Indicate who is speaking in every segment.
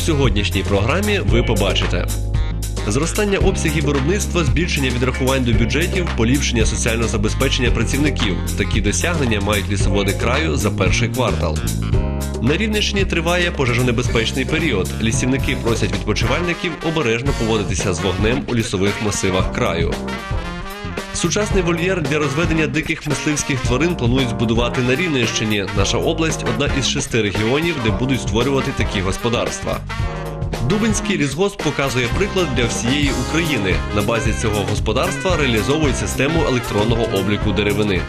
Speaker 1: сьогоднішній програмі ви побачите. Зростання обсягів виробництва, збільшення відрахувань до бюджетів, поліпшення соціального забезпечення працівників. Такі досягнення мають лісоводи краю за перший квартал. На Рівненщині триває пожежонебезпечний період. Лісівники просять відпочивальників обережно поводитися з вогнем у лісових масивах краю. Сучасний вольєр для розведення диких мисливських тварин планують збудувати на Рівненщині. Наша область одна із шести регіонів, де будуть створювати такі господарства. Дубинський лісгосп показує приклад для всієї України. На базі цього господарства реалізовують систему електронного обліку деревини.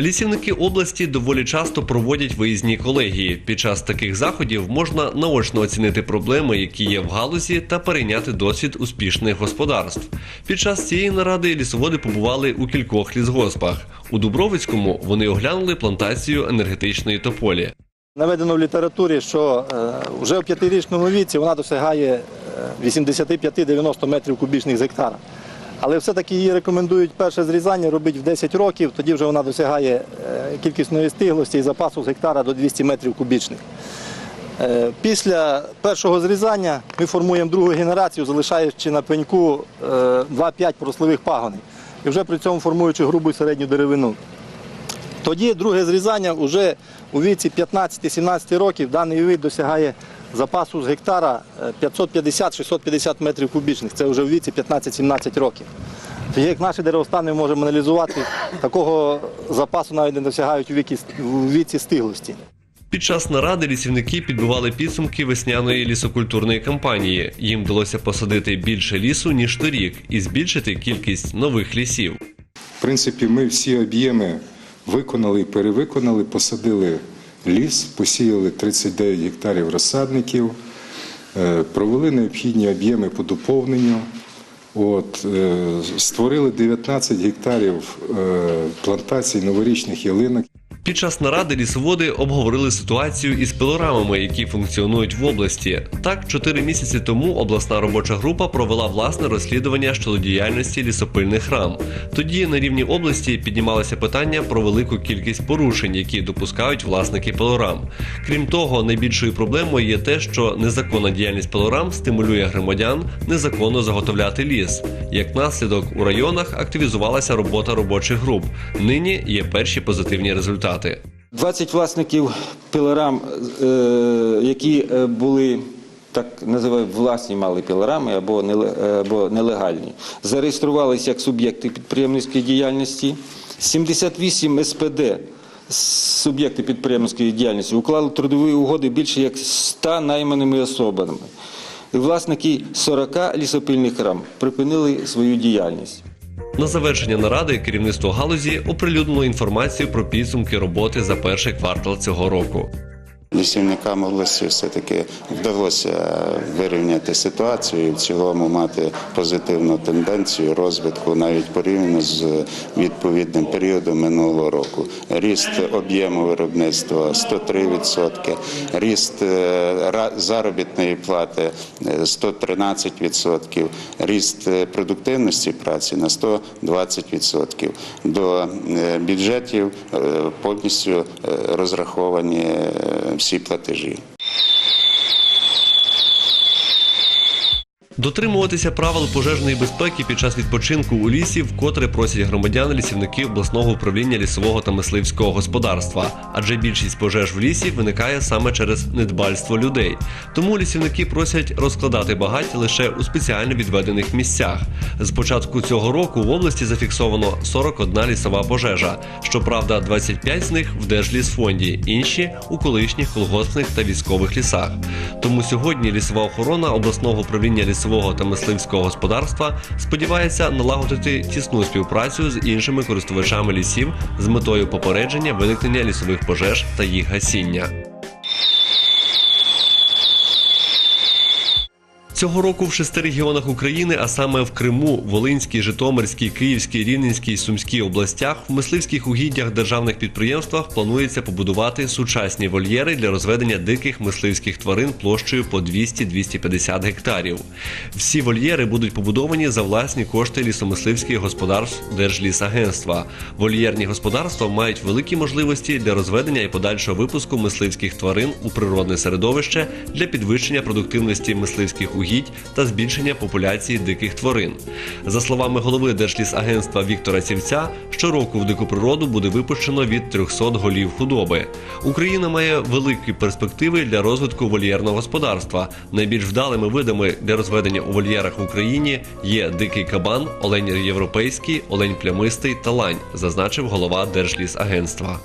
Speaker 1: Лісівники області доволі часто проводять виїзні колегії. Під час таких заходів можна наочно оцінити проблеми, які є в галузі, та перейняти досвід успішних господарств. Під час цієї наради лісоводи побували у кількох лісгоспах. У Дубровицькому вони оглянули плантацію енергетичної тополі.
Speaker 2: Наведено в літературі, що е, вже в п'ятирічному віці вона досягає е, 85-90 метрів кубічних з. Але все-таки її рекомендують перше зрізання робити в 10 років, тоді вже вона досягає е, кількісної стиглості і запасу з гектара до 200 метрів кубічних. Е, Після першого зрізання ми формуємо другу генерацію, залишаючи на пеньку е, 2-5 порослових пагонів. І вже при цьому формуючи грубу середню деревину. Тоді друге зрізання вже у віці 15-17 років даний вид досягає запасу з гектара е, 550-650 метрів кубічних. Це вже у віці 15-17 років. Тоді як наші деревостани ми можемо аналізувати, такого запасу навіть не досягають у віці, стиглості.
Speaker 1: Під час наради лісівники підбивали підсумки весняної лісокультурної кампанії. Їм вдалося посадити більше лісу ніж торік і збільшити кількість нових лісів.
Speaker 3: В принципі, ми всі об'єми виконали і перевиконали, посадили ліс, посіяли 39 гектарів розсадників, е, провели необхідні об'єми по доповненню. От, е, створили 19 гектарів е, плантацій новорічних ялинок.
Speaker 1: Під час наради лісоводи обговорили ситуацію із пилорамами, які функціонують в області. Так, чотири місяці тому обласна робоча група провела власне розслідування щодо діяльності лісопильних рам. Тоді на рівні області піднімалося питання про велику кількість порушень, які допускають власники пилорам. Крім того, найбільшою проблемою є те, що незаконна діяльність пилорам стимулює громадян незаконно заготовляти ліс. Як наслідок, у районах активізувалася робота робочих груп. Нині є перші позитивні результати.
Speaker 4: 20 власників пилорам, е, які е, були так називають власні мали пілорами або е, або нелегальні, зареєструвалися як суб'єкти підприємницької діяльності. 78 СПД суб'єкти підприємницької діяльності уклали трудові угоди більше як 100 найманими особами. Власники 40 лісопильних рам припинили свою діяльність.
Speaker 1: На завершення наради керівництво галузі оприлюднило інформацію про підсумки роботи за перший квартал цього року.
Speaker 5: Лісівникам області все-таки вдалося вирівняти ситуацію і в цілому мати позитивну тенденцію розвитку навіть порівняно з відповідним періодом минулого року. Ріст об'єму виробництва 103%, ріст е, заробітної плати е, 113%, ріст е, продуктивності праці на 120%. До е, бюджетів повністю розраховані всі платежі.
Speaker 1: Дотримуватися правил пожежної безпеки під час відпочинку у лісі вкотре просять громадян лісівники обласного управління лісового та мисливського господарства, адже більшість пожеж в лісі виникає саме через недбальство людей. Тому лісівники просять розкладати багаття лише у спеціально відведених місцях. З початку цього року в області зафіксовано 41 лісова пожежа. Щоправда, 25 з них в Держлісфонді, інші у колишніх колгоспних та військових лісах. Тому сьогодні лісова охорона обласного управління лісового та мисливського господарства сподівається налагодити тісну співпрацю з іншими користувачами лісів з метою попередження виникнення лісових пожеж та їх гасіння. Цього року в шести регіонах України, а саме в Криму, Волинській, Житомирській, Київській, Рівненській, Сумській областях, в мисливських угіддях державних підприємствах планується побудувати сучасні вольєри для розведення диких мисливських тварин площею по 200-250 гектарів. Всі вольєри будуть побудовані за власні кошти лісомисливських господарств Держлісагентства. Вольєрні господарства мають великі можливості для розведення і подальшого випуску мисливських тварин у природне середовище для підвищення продуктивності мисливських угідь та збільшення популяції диких тварин. За словами голови Держлісагентства Віктора Сівця, щороку в дику природу буде випущено від 300 голів худоби. Україна має великі перспективи для розвитку вольєрного господарства. Найбільш вдалими видами для розведення у вольєрах в Україні є дикий кабан, олень європейський, олень плямистий та лань, зазначив голова Держлісагентства.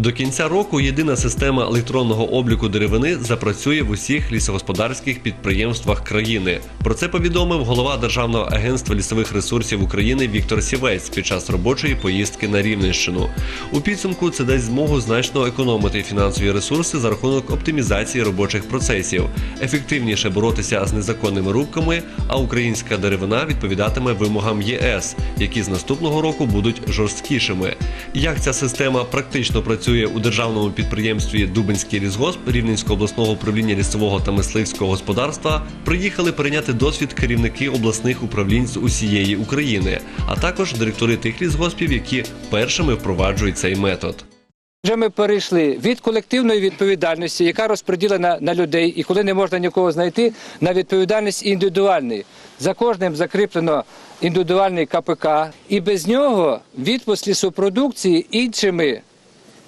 Speaker 1: До кінця року єдина система електронного обліку деревини запрацює в усіх лісогосподарських підприємствах країни. Про це повідомив голова Державного агентства лісових ресурсів України Віктор Сівець під час робочої поїздки на Рівненщину. У підсумку це дасть змогу значно економити фінансові ресурси за рахунок оптимізації робочих процесів, ефективніше боротися з незаконними рубками, а українська деревина відповідатиме вимогам ЄС, які з наступного року будуть жорсткішими. Як ця система практично працює у державному підприємстві Дубинський лісгосп Рівненського обласного управління лісового та мисливського господарства, приїхали перейняти досвід керівники обласних управлінь з усієї України, а також директори тих лісгоспів, які першими впроваджують цей метод.
Speaker 6: Вже ми перейшли від колективної відповідальності, яка розподілена на людей, і коли не можна нікого знайти, на відповідальність індивідуальної. За кожним закріплено індивідуальний КПК, і без нього відпуск лісопродукції іншими,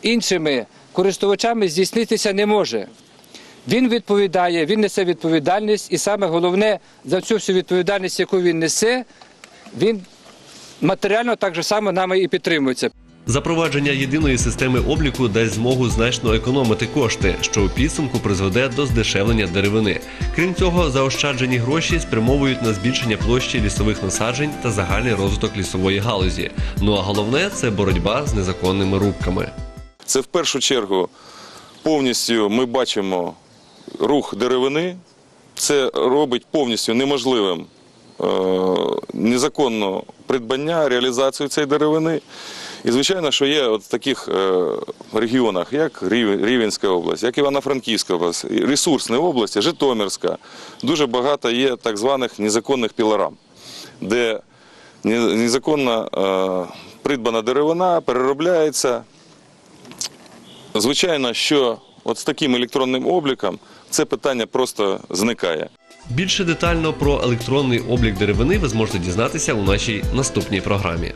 Speaker 6: іншими користувачами здійснитися не може. Він відповідає, він несе відповідальність, і саме головне за цю всю відповідальність, яку він несе, він матеріально так же само нами і підтримується.
Speaker 1: Запровадження єдиної системи обліку дасть змогу значно економити кошти, що у підсумку призведе до здешевлення деревини. Крім цього, заощаджені гроші спрямовують на збільшення площі лісових насаджень та загальний розвиток лісової галузі. Ну а головне це боротьба з незаконними рубками.
Speaker 7: Це в першу чергу повністю ми бачимо рух деревини. Це робить повністю неможливим е, незаконно придбання, реалізацію цієї деревини. І звичайно, що є от в таких е, регіонах, як Рів- Рівенська область, як Івано-Франківська область, ресурсні області, Житомирська, дуже багато є так званих незаконних пілорам, де не- незаконно е, придбана деревина переробляється, Звичайно, що от з таким електронним обліком це питання просто зникає.
Speaker 1: Більше детально про електронний облік деревини ви зможете дізнатися у нашій наступній програмі.